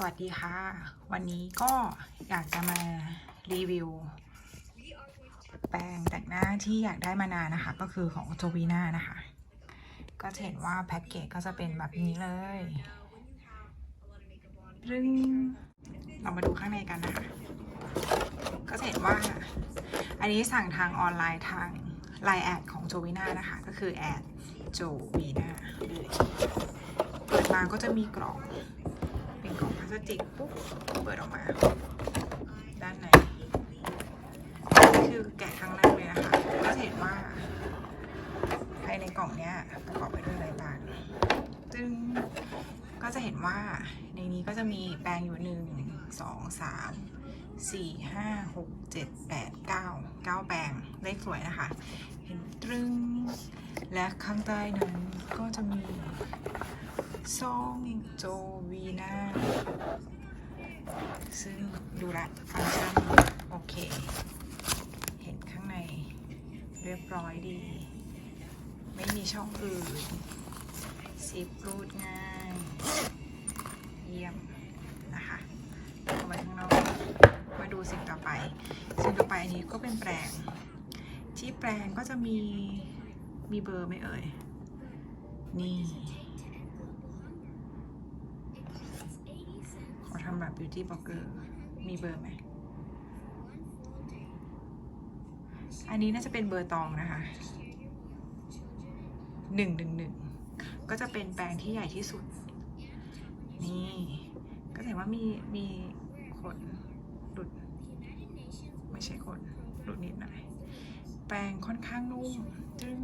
สวัสดีค่ะ วันนี้ก็อยากจะมารีวิว แปรงแต่งหน้าที่อยากได้มานานนะคะ ก็คือของโจวีน่านะคะ ก็จะเห็นว่าแพ็กเกจก็จะเป็นแบบนี้เลยรึงเรามาดูข้างในกันนะคะ ก็จะเห็นว่า อันนี้สั่งทางออนไลน์ทางไลน์แอดของโจวีน่านะคะ ก็คือแอดโจวีน่าเลยเปิดมาก็จะมีกล่อง สติกปุ๊บเปิดออกมา ด้านในคือแกะครั้งแรกเลยนะคะก็จะเห็นว่า ภายในกล่องเนี้ยประกอบไปด้วยอะไรบ้างซึ่งก็จะเห็นว่าในนี้ก็จะมีแปรงอยู่หนึ่งสองสามสี่ห้าหกเจ็ดแปดเก้าเก้าแปรงเลขสวยนะคะ เห็นตรึงและข้างใต้นั้นก็จะมี ซองโจวีนาซึ่งดูละฟังก์ชันโอเค เห็นข้างในเรียบร้อยดี ไม่มีช่องอื่นซิปรูดง่าย เยี่ยมนะคะเอาไว้ข้างนอก มาดูสิ่งต่อไป สิ่งต่อไปอันนี้ก็เป็นแปรงที่แปรงก็จะมีมีเบอร์ไหมเอ่ย นี่ ขอ ทำแบบ beauty blogger มีเบอร์ไหม อันนี้น่าจะเป็นเบอร์ตองนะคะหนึ่งหนึ่งหนึ่งก็จะเป็นแปรงที่ใหญ่ที่สุด นี่ ก็เห็นว่ามีมีขนหลุด ไม่ใช่ขนหลุดนิดหน่อย แปรงค่อนข้างนุ่มจึง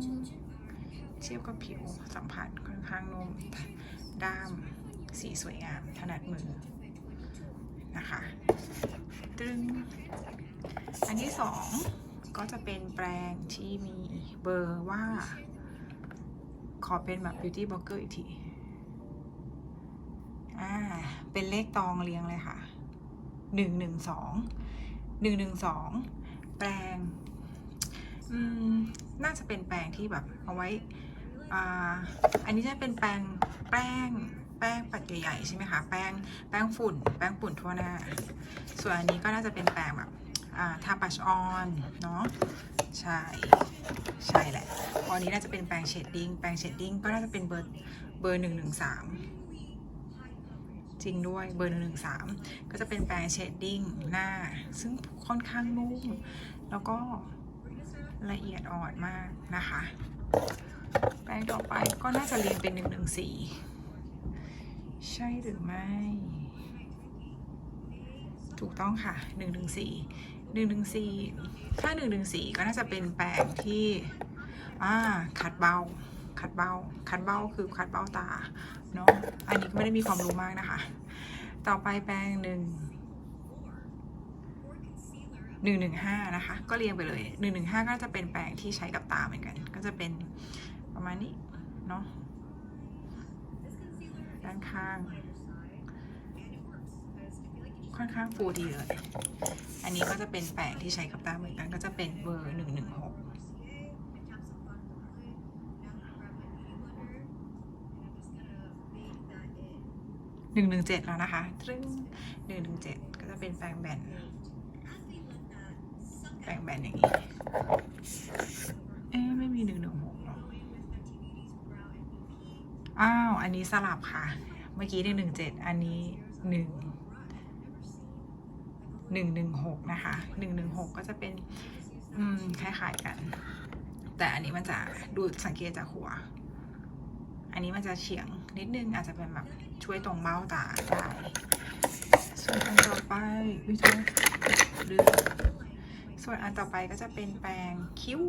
เทียบกับผิวสัมผัสค่อนข้างนุ่ม ด้ามสีสวยงาม ถนัดมือ นะคะตึงอันที่สองก็จะเป็นแปรงที่มีเบอร์ว่า ขอเป็นแบบ beauty blogger อีกทีอ่าเป็นเลขตองเรียงเลยค่ะหนึ่งหนึ่งสองหนึ่งหนึ่งสองแปรงอืมน่าจะเป็นแปรงที่แบบเอาไว้อ่าอันนี้จะเป็นแปรงแป้ง ป้งปัดใหญ่ๆใช่ไหมคะแป้งแป้งฝุ่น แป้งฝุ่นทั่วหน้า ส่วนอันนี้ก็น่าจะเป็นแปรงแบบทาปัชออนเนาะใช่ใช่แหละตอนนี้น่าจะเป็นแปรงเชดดิ้งแปรงเชดดิ้งก็น่าจะเป็นเบอร์เบอร์หนึ่งหนึ่งสามจริงด้วยเบอร์หนึ่งหนึ่งสามก็จะเป็นแปรงเชดดิ้งหน้า ซึ่งค่อนข้างนุ่ม แล้วก็ละเอียดอ่อนมากนะคะ แปรงต่อไปก็น่าจะเรียงเป็นหนึ่งหนึ่งสี่ ใช่หรือไม่ ถูกต้องค่ะหนึ่งหนึ่งสี่หนึ่งหนึ่งสี่ถ้าหนึ่งหนึ่งสี่ก็น่าจะเป็นแปรงที่อ่าคัดเบาคัดเบาคัดเบาคือคัดเบ้าตาเนาะอันนี้ก็ไม่ได้มีความรู้มากนะคะ ต่อไปแปรงหนึ่งหนึ่งหนึ่งห้านะคะ ก็เรียงไปเลยหนึ่งหนึ่งห้าก็จะเป็นแปรงที่ใช้กับตาเหมือนกัน ก็จะเป็นประมาณนี้เนาะ ด้านข้าง ค่อนข้างฟูดีเลย อันนี้ก็จะเป็นแปรงที่ใช้กับตาเหมือนกันก็จะเป็นเบอร์หนึ่งหนึ่งหกหนึ่งหนึ่งเจ็ดแล้วนะคะซึ่งหนึ่งหนึ่งเจ็ดก็จะเป็นแปรงแบน แปรงแบนอย่างนี้ อันนี้สลับค่ะ เมื่อกี้หนึ่งหนึ่งเจ็ดอันนี้หนึ่งหนึ่งหนึ่งหกนะคะหนึ่งหนึ่งหกก็จะเป็น อืมคล้ายๆกัน แต่อันนี้มันจะดูสังเกตจากหัว อันนี้มันจะเฉียงนิดนึงอาจจะเป็นแบบช่วยตรงเบ้าตาได้ส่วนอันต่อไปวิจารลืมส่วนอันต่อไปก็จะเป็นแปรงคิ้ว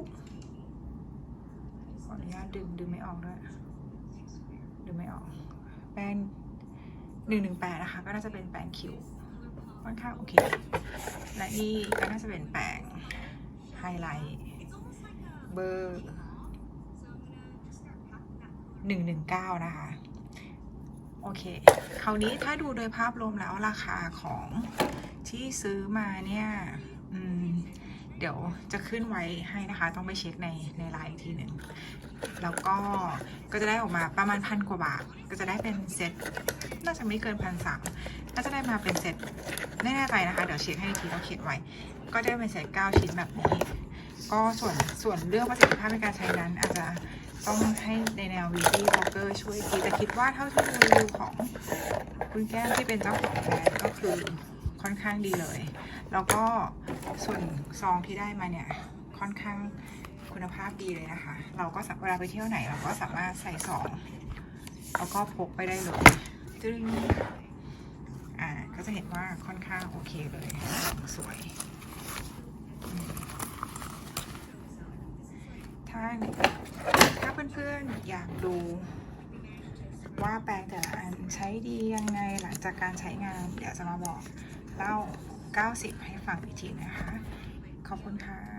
ขออนุญาตดึงดึงไม่ออกด้วย ดึงไม่ออก แปรงหนึ่งหนึ่งแปดนะคะ ก็น่าจะเป็นแปรงคิ้วค่อนข้างโอเค และนี่ก็น่าจะเป็นแปรงไฮไลท์เบอร์หนึ่งหนึ่งเก้านะคะ โอเค คราวนี้ถ้าดูโดยภาพรวมแล้วราคาของที่ซื้อมาเนี่ย อืม ดี๋ยวดี๋ยวจะขึ้นไว้ให้นะคะ ต้องไปเช็คในในไลน์อีกทีหนึ่งแล้วก็ก็จะได้ออกมาประมาณพันกว่าบาท ก็จะได้เป็นเซ็ตน่าจะไม่เกินพันสามน่าจะได้มาเป็นเซ็ตไม่แน่ใจนะคะ เดี๋ยวเช็คให้ทีเราเขียนไว้ ก็ได้เป็นเซ็ตเก้าชิ้นแบบนี้ ก็ส่วนส่วนเรื่องประสิทธิภาพในการใช้นั้น อาจจะต้องให้ในแนว beauty blogger ช่วยทีแต่คิดว่าเท่าที่ดูรีวิวของคุณแก้มที่เป็นเจ้าของแบรนด์ก็คือ ค่อนข้างดีเลย แล้วก็ส่วนซองที่ได้มาเนี่ยค่อนข้างคุณภาพดีเลยนะคะ เราก็สามเวลาไปเที่ยวไหน เราก็สามารถใส่ซองแล้วก็พกไปได้เลยจึงอ่าก็จะเห็นว่าค่อนข้างโอเคเลยสวย ถ้าถ้าเพื่อนๆอยากดูว่าแปรงแต่ละอันใช้ดียังไงหลังจากการใช้งาน เดี๋ยวจะมาบอก เล่า 90 ให้ฟังอีกทีนะคะ ขอบคุณค่ะ